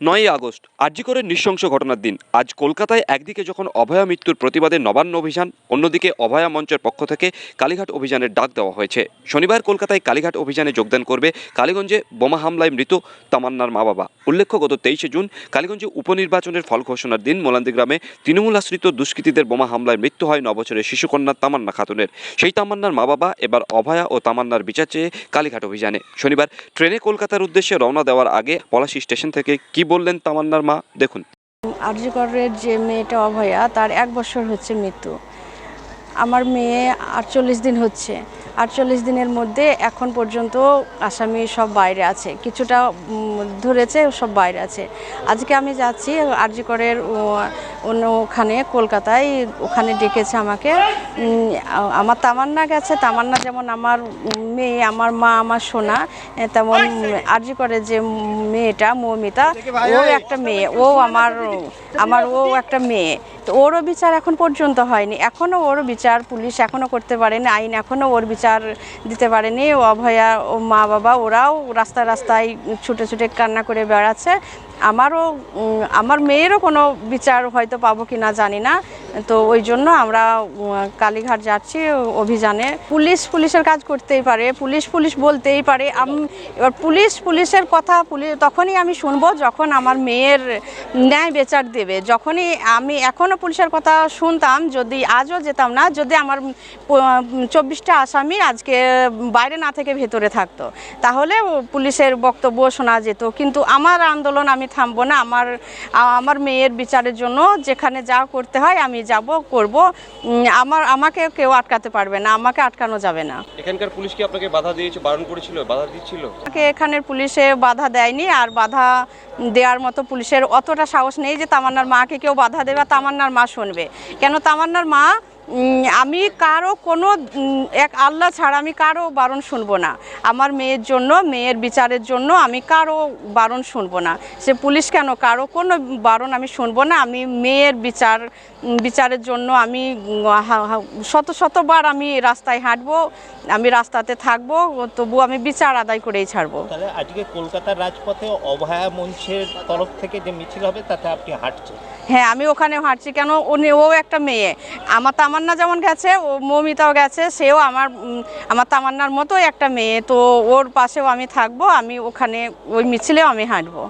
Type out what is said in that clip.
নয়ই আগস্ট, আরজিকরের নৃশংস ঘটনার দিন। আজ কলকাতায় একদিকে যখন অভয়া মৃত্যুর প্রতিবাদে নবান্ন অভিযান, অন্যদিকে অভয়া মঞ্চের পক্ষ থেকে কালীঘাট অভিযানের ডাক দেওয়া হয়েছে। শনিবার কলকাতায় কালীঘাট অভিযানে যোগদান করবে কালীগঞ্জে বোমা হামলায় মৃত তামান্নার মা বাবা। উল্লেখ্য, গত তেইশে জুন কালীগঞ্জে উপনির্বাচনের ফল ঘোষণার দিন মোলান্দি গ্রামে তৃণমূল আশ্রিত দুষ্কৃতীদের বোমা হামলায় মৃত্যু হয় নবছরের শিশুকন্যা তামান্না খাতুনের। সেই তামান্নার মা বাবা এবার অভয়া ও তামান্নার বিচার চেয়ে কালীঘাট অভিযানে। শনিবার ট্রেনে কলকাতার উদ্দেশ্যে রওনা দেওয়ার আগে পলাশী স্টেশন থেকে কি বললেন তামান্নার মা, দেখুন। আরজিকরের যে মেয়েটা অভয়া, তার এক বছর হচ্ছে মৃত্যু। আমার মেয়ে আটচল্লিশ দিন হচ্ছে। আটচল্লিশ দিনের মধ্যে এখন পর্যন্ত আসামি সব বাইরে আছে। কিছুটা ধরেছে, সব বাইরে আছে। আজকে আমি যাচ্ছি আরজিকরের অন্য ওখানে কলকাতায় ওখানে ডেকেছে আমাকে। আমার তামান্না গেছে। তামান্না যেমন আমার মেয়ে আমার মা আমার সোনা তেমন তেমন আরজিকরের যে মেয়েটা মৌমিতা ও একটা মেয়ে ও আমার আমার ও একটা মেয়ে। তো ওরও বিচার এখন পর্যন্ত হয়নি। এখনও ওর বিচার পুলিশ এখনও করতে পারেনি আইন এখনও ওর বিচার দিতে পারেনি। ও অভয়া ও মা বাবা ওরাও রাস্তায় রাস্তায় ছুটে ছুটে কান্না করে বেড়াচ্ছে। আমারও আমার মেয়েরও কোনো বিচার হয়তো পাবো কি না জানি না। তো ওই জন্য আমরা কালীঘাট যাচ্ছি অভিযানে। পুলিশ পুলিশের কাজ করতেই পারে, পুলিশ পুলিশ বলতেই পারে। আম- এবার পুলিশ পুলিশের কথা পুলিশ, তখনই আমি শুনব যখন আমার মেয়ের ন্যায় বিচার দেবে। যখনই আমি এখনও পুলিশের কথা শুনতাম, যদি আজও যেতাম না, যদি আমার চব্বিশটা আসামি আজকে বাইরে না থেকে ভেতরে থাকতো, তাহলে পুলিশের বক্তব্য শোনা যেত। কিন্তু আমার আন্দোলন আমি থামবো না। আমার আমার মেয়ের বিচারের জন্য যেখানে যা করতে হয় আমি যাব করব আমার আমাকে কেউ আটকাতে পারবে না আমাকে আটকানো যাবে না। এখানকার পুলিশ কি আপনাকে বাধা দিয়েছে বারণ করেছিল বাধা দিচ্ছিল? আমাকে এখানের পুলিশে বাধা দেয়নি আর বাধা দেওয়ার মতো পুলিশের অতটা সাহস নেই যে তামান্নার মাকে কেউ বাধা দেবে তামান্নার মা শুনবে। কেন তামান্নার মা আমি কারও কোনো এক আল্লাহ ছাড়া আমি কারও বারণ শুনব না। আমার মেয়ের জন্য মেয়ের বিচারের জন্য আমি কারও বারণ শুনব না। সে পুলিশ কেন কারও কোনো বারণ আমি শুনব না। আমি মেয়ের বিচার বিচারের জন্য আমি শত শতবার আমি রাস্তায় হাঁটবো আমি রাস্তাতে থাকব তবু আমি বিচার আদায় করেই ছাড়বো। তাহলে আজকে কলকাতার রাজপথে অভয়া মঞ্চের তরফ থেকে যে মিছিল হবে তাতে আপনি হাঁটছেন? হ্যাঁ আমি ওখানে হাঁটছি। কেন? উনি ও একটা মেয়ে। আমার তো আমার তামান্না যেমন গেছে, ও মৌমিতাও গেছে, সেও আমার আমার তামান্নার মতোই একটা মেয়ে। তো ওর পাশেও আমি থাকব, আমি ওখানে ওই মিছিলেও আমি হাঁটবো।